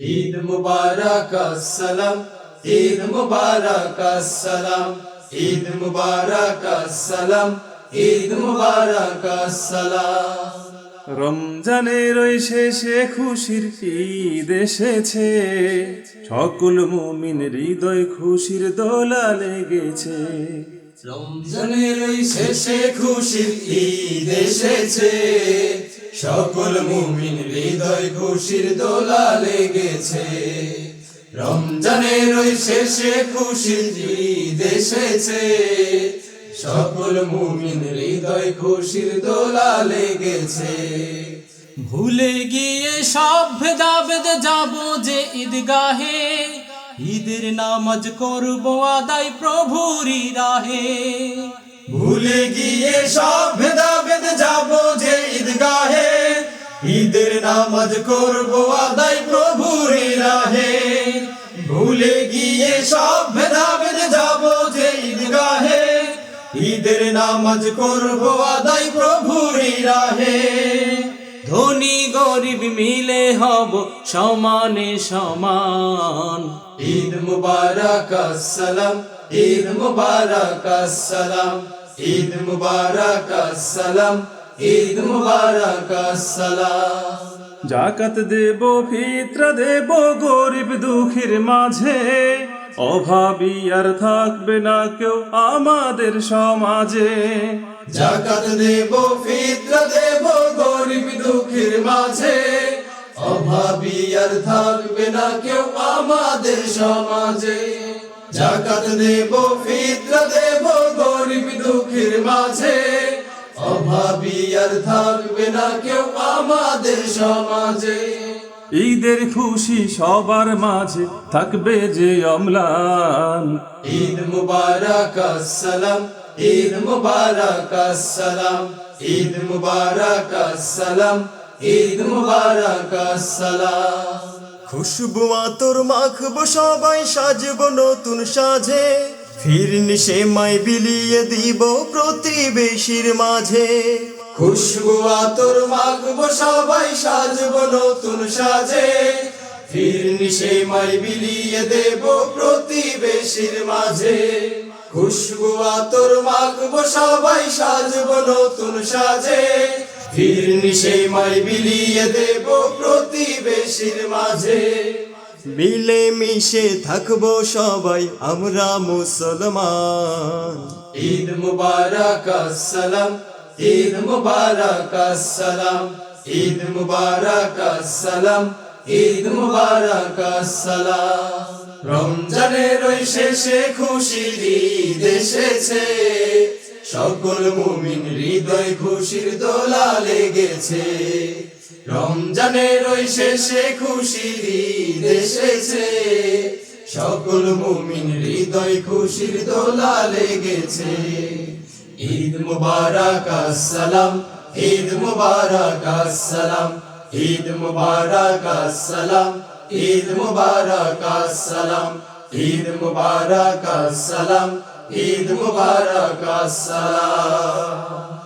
ঈদ মুবারক আসসালাম ঈদ মুবারক আসসালাম ঈদ মুবারক আসসালাম ঈদ মুবারক আসসালাম। রমজানের ওই শেষে খুশির ঈদ এসেছে সকল মুমিন হৃদয় খুশির দোলা লেগেছে রমজানের ওই শেষে খুশির ঈদ এসেছে সকল মুমিন হৃদয় খুশির দোলা লেগেছে। রমজানের ওই শেষে খুশির ঈদ এসেছে। সকল মুমিন হৃদয় খুশির দোলা লেগেছে। ভুলে গিয়ে সব ভেদাভেদ যাব যে ঈদগাহে। ঈদের নামাজ করব আদায় প্রভুরি রাহে। ভুলে গিয়ে সব ভেদাভেদ যাব ঈদের নামাজ করব আদায় প্রভুর রাহে। ভুলে গিয়ে সব ভেদাভেদ যাব যে ঈদগাহে ঈদের নামাজ করব আদায় প্রভুর রাহে। ধনী গরিব মিলে হব সমানে সমান। ঈদ মুবারক আসসালাম ঈদ মুবারক আসসালাম ঈদ মুবারক আসসালাম। ঈদ মুবারক জাকাত দেব ফিত্রা দেব গরিব দুঃখীর মাঝে। অভাবী আর থাকবে না কেউ আমাদের সমাজে। জাকাত দেব ফিতরা দেব গরিব দুঃখীর মাঝে। অভাবী আর থাকবে না কেউ আমাদের সমাজে। জাকাত দেব ফিতরা দেব গরিব দুঃখীর মাঝে। অভাবী আর থাকবে না কেউ আমাদের সমাজে। ঈদের খুশি সবার মাঝে থাকবে যে অম্লান। ঈদ মুবারক আসসালাম ঈদ মুবারক আসসালাম ঈদ মুবারক আসসালাম ঈদ মুবারক আসসালাম। খুশবু আতর মাখবো সবাই সাজবো নতুন সাজে। ফিরনি সে মাই বিলিয়ে দিব প্রতিবেশীর মাঝে। খুশবু আতর মাখবো সবাই সাজবো নতুন সাজে। ফিরনি সেই মাই বিলিয়ে দেব প্রতিবেশীর মাঝে। খুশবু আতর মাখবো সবাই সাজবো নতুন সাজে। ফিরনি সেই মাই বিলিয়ে দেব প্রতিবেশীর মাঝে। মিলে মিশে থাকব সবাই, আমরা মুসলমান। ঈদ মুবারক, আসসালাম। ঈদ মুবারক, আসসালাম। ঈদ মুবারক, আসসালাম। ঈদ মুবারক, আসসালাম। রমজানের ওই শেষে খুশির ঈদ এসেছে। সকল মুমিন হৃদয় খুশির দোলা লেগেছে রমজানের ওই শেষে খুশির ঈদ এসেছে। সকল মুমিন হৃদয় খুশির দোলা লেগেছে। ঈদ মুবারক, আসসালাম। ঈদ মুবারক, আসসালাম। ঈদ মুবারক, আসসালাম। ঈদ মুবারক, আসসালাম। ঈদ মুবারক, আসসালাম। ঈদ মুবারক, আসসালাম।